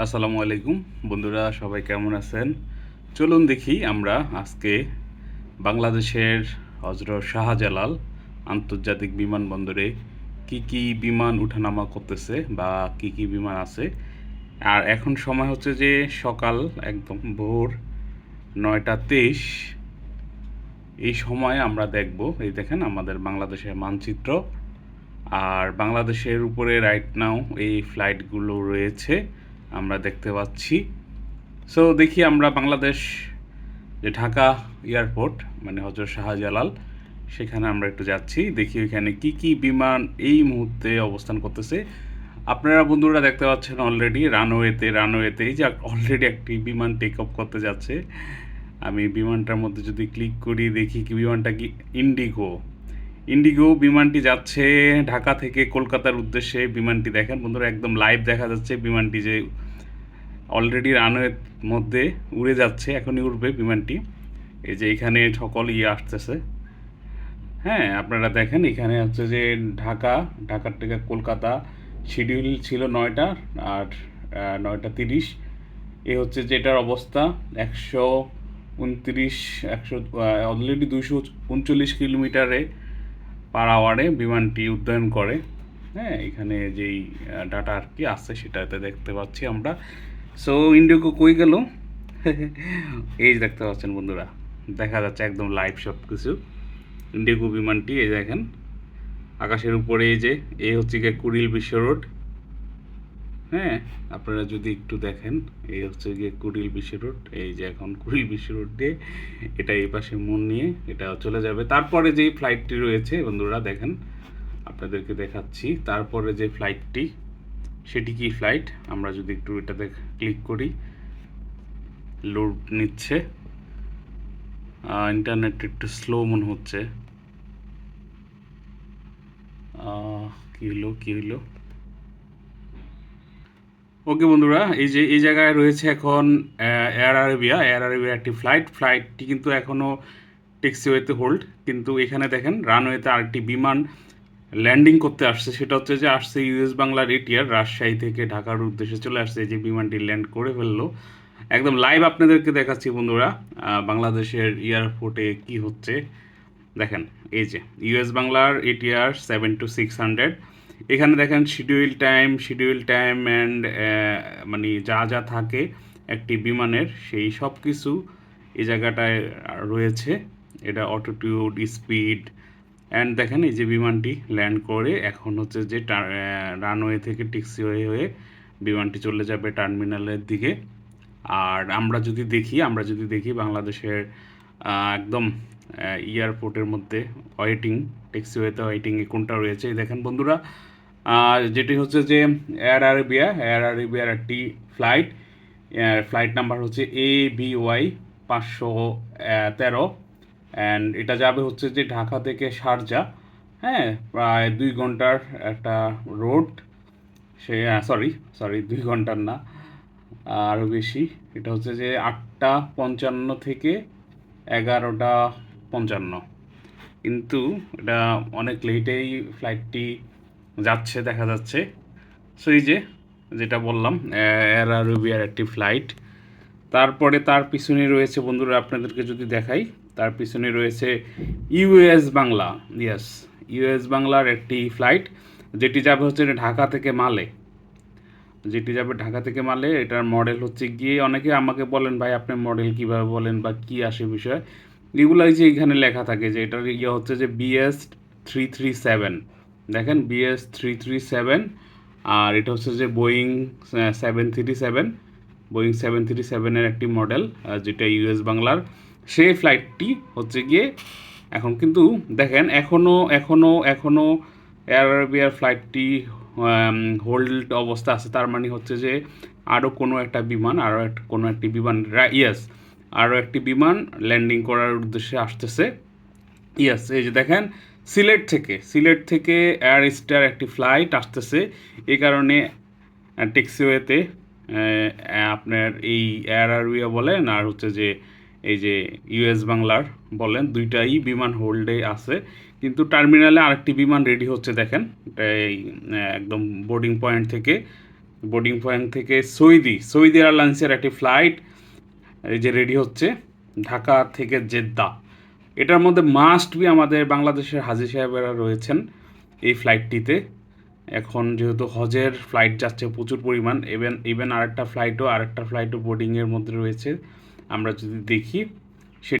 আসসালামু আলাইকুম। বন্ধুরা, সবাই কেমন আছেন? চলুন দেখি আমরা আজকে বাংলাদেশের হজরত শাহজালাল আন্তর্জাতিক বিমানবন্দরে কি কি বিমান উঠানামা করতেছে বা কি কি বিমান আছে। আর এখন সময় হচ্ছে যে সকাল একদম ভোর নয়টা তেইশ। এই সময় আমরা দেখব, এই দেখেন আমাদের বাংলাদেশের মানচিত্র। আর বাংলাদেশের উপরে রাইট নাও এই ফ্লাইটগুলো রয়েছে। আমরা দেখতে পাচ্ছি। সো দেখি আমরা বাংলাদেশ যে ঢাকা এয়ারপোর্ট মানে হজরত শাহজালাল, সেখানে আমরা একটু যাচ্ছি। দেখি ওইখানে কি কি বিমান এই মুহূর্তে অবস্থান করতেছে। আপনারা বন্ধুরা দেখতে পাচ্ছেন অলরেডি রানওয়েতে রানওয়েতে এই যে অলরেডি একটি বিমান টেক অফ করতে যাচ্ছে। আমি বিমানটার মধ্যে যদি ক্লিক করি, দেখি কি বিমানটা কি ইন্ডিগো ইন্ডিগো বিমানটি যাচ্ছে ঢাকা থেকে কলকাতার উদ্দেশ্যে বিমানটি দেখেন। বন্ধুরা, একদম লাইভ দেখা যাচ্ছে বিমানটি যে অলরেডি রানওয়ের মধ্যে উড়ে যাচ্ছে, এখনই উঠবে বিমানটি। এই যে এখানে সকল ইয়ে আসতেছে। হ্যাঁ আপনারা দেখেন এখানে হচ্ছে যে ঢাকা, ঢাকার থেকে কলকাতা শিডিউল ছিল নয়টা আর নয়টা তিরিশ। এ হচ্ছে যে এটার অবস্থা, একশো উনত্রিশ, একশো অলরেডি দুশো উনচল্লিশ কিলোমিটারে পার বিমানটি উড্ডয়ন করে। হ্যাঁ এখানে যেই ডাটা আর কি আছে সেটাতে দেখতে পাচ্ছি আমরা। সো ইন্ডিগো কই গেল? এই দেখতে পাচ্ছেন বন্ধুরা, দেখা যাচ্ছে একদম লাইভ সব কিছু ইন্ডিগো বিমানটি, এই দেখেন, আকাশের উপরে এই যে, এই হচ্ছে গিয়ে কুড়িল বিশ্ব রোড। হ্যাঁ আপনারা যদি একটু দেখেন, এই হচ্ছে গিয়ে কুড়িল বিশ্ব রোড, এই যে এখন কুড়িল বিশ্ব রোড দিয়ে এটা এই পাশে মন নিয়ে এটা চলে যাবে। তারপরে যেই ফ্লাইটটি রয়েছে, বন্ধুরা দেখেন, আপনাদেরকে দেখাচ্ছি। তারপরে যে ফ্লাইটটি সেটি কি ফ্লাইট আমরা যদি একটু এটাতে ক্লিক করি লোড নিচ্ছে। ইন্টারনেট একটু স্লো মনে হচ্ছে। কি হলো কি হলো? ওকে বন্ধুরা, এই যে, এই জায়গায় রয়েছে এখন এয়ার আরেবিয়া এয়ার আরেবিয়া একটি ফ্লাইট ফ্লাইটটি কিন্তু এখনও টেক্সিওয়েতে হোল্ড কিন্তু এখানে দেখেন রানওয়েতে আরেকটি বিমান ল্যান্ডিং করতে আসছে। সেটা হচ্ছে যে, আসছে ইউএস বাংলার এটিআর রাজশাহী থেকে ঢাকার উদ্দেশ্যে চলে আসছে। যে বিমানটি ল্যান্ড করে ফেলল। একদম লাইভ আপনাদেরকে দেখাচ্ছি বন্ধুরা বাংলাদেশের এয়ারপোর্টে কি হচ্ছে। দেখেন, এই যে ইউএস বাংলার ATR seven two six hundred এখানে দেখেন schedule time schedule time and মানে যা যা থাকে একটি বিমানের, সেই সব কিছু এই জায়গাটায় রয়েছে। এটা অটোটিউড স্পিড অ্যান্ড দেখেন এই যে বিমানটি ল্যান্ড করে, এখন হচ্ছে যে রানওয়ে থেকে ট্যাক্সিওয়ে হয়ে বিমানটি চলে যাবে টার্মিনালের দিকে। আর আমরা যদি দেখি, আমরা যদি দেখি বাংলাদেশের একদম এয়ারপোর্টের মধ্যে ওয়েটিং ট্যাক্সিওয়েতে ওয়েটিংয়ে কোনটা রয়েছে? দেখেন বন্ধুরা যেটি হচ্ছে যে এয়ার আরেবিয়া এয়ার আরেবিয়ার একটি ফ্লাইট ফ্লাইট নাম্বার হচ্ছে এ বি ওয়াই পাঁচশো তেরো। অ্যান্ড এটা যাবে হচ্ছে যে ঢাকা থেকে শারজা হ্যাঁ? প্রায় দুই ঘণ্টার একটা রোড সে সরি সরি দুই ঘণ্টার না, আরও বেশি। এটা হচ্ছে যে আটটা পঞ্চান্ন থেকে এগারোটা পঞ্চান্ন। কিন্তু এটা অনেক লেটেই ফ্লাইটটি যাচ্ছে, দেখা যাচ্ছে। সো এই যে, যেটা বললাম এয়ার আরবিয়ার একটি ফ্লাইট তারপরে তার পিছনে রয়েছে, বন্ধুরা, আপনাদেরকে যদি দেখাই, তার পিছনে রয়েছে ইউএস বাংলা। ইয়াস ইউএস বাংলার একটি ফ্লাইট যেটি যাবে হচ্ছে ঢাকা থেকে মালে। যেটি যাবে ঢাকা থেকে মালে, এটার মডেল হচ্ছে গিয়ে, অনেকে আমাকে বলেন, ভাই, আপনি মডেল কীভাবে বলেন বা কি আসে বিষয়? এগুলাই যে এখানে লেখা থাকে যে এটার ইয়ে হচ্ছে যে বিএস থ্রি থ্রি সেভেন দেখেন বিএস থ্রি থ্রি সেভেন আর এটা হচ্ছে যে Boeing seven three seven Boeing seven three সেভেনের একটি মডেল যেটা ইউএস বাংলার। সেই ফ্লাইটটি হচ্ছে গিয়ে এখন কিন্তু দেখেন এখনও এখনও এখনও এয়ার আরবিয়ার ফ্লাইটটি হোল্ড অবস্থা আছে। তার মানে হচ্ছে যে আরও কোনো একটা বিমান আরও কোনো একটি বিমান ইয়েস আরও একটি বিমান ল্যান্ডিং করার উদ্দেশ্যে আসতেছে। ইয়েস এই যে দেখেন, সিলেট থেকে সিলেট থেকে এয়ার স্টার একটি ফ্লাইট আসতেছে। এই কারণে টেক্সিওয়েতে আপনার এই এয়ার আরবিয়া বলেন, আর হচ্ছে যে, এই যে ইউএস বাংলার বলেন, দুইটাই বিমান হোল্ডে আছে। কিন্তু টার্মিনালে আরেকটি বিমান রেডি হচ্ছে, দেখেন, এই একদম বোর্ডিং পয়েন্ট থেকে বোর্ডিং পয়েন্ট থেকে সৌদি সৌদি এয়ারলাইন্সের একটি ফ্লাইট এই যে রেডি হচ্ছে, ঢাকা থেকে জেদ্দা। এটার মধ্যে মাস্ট বি আমাদের বাংলাদেশের হাজি সাহেবেরা রয়েছেন এই ফ্লাইটটিতে এখন যেহেতু হজের ফ্লাইট যাচ্ছে প্রচুর পরিমাণ ইভেন ইভেন আরেকটা ফ্লাইটও আরেকটা ফ্লাইটও বোর্ডিংয়ের মধ্যে রয়েছে। আমরা যদি দেখি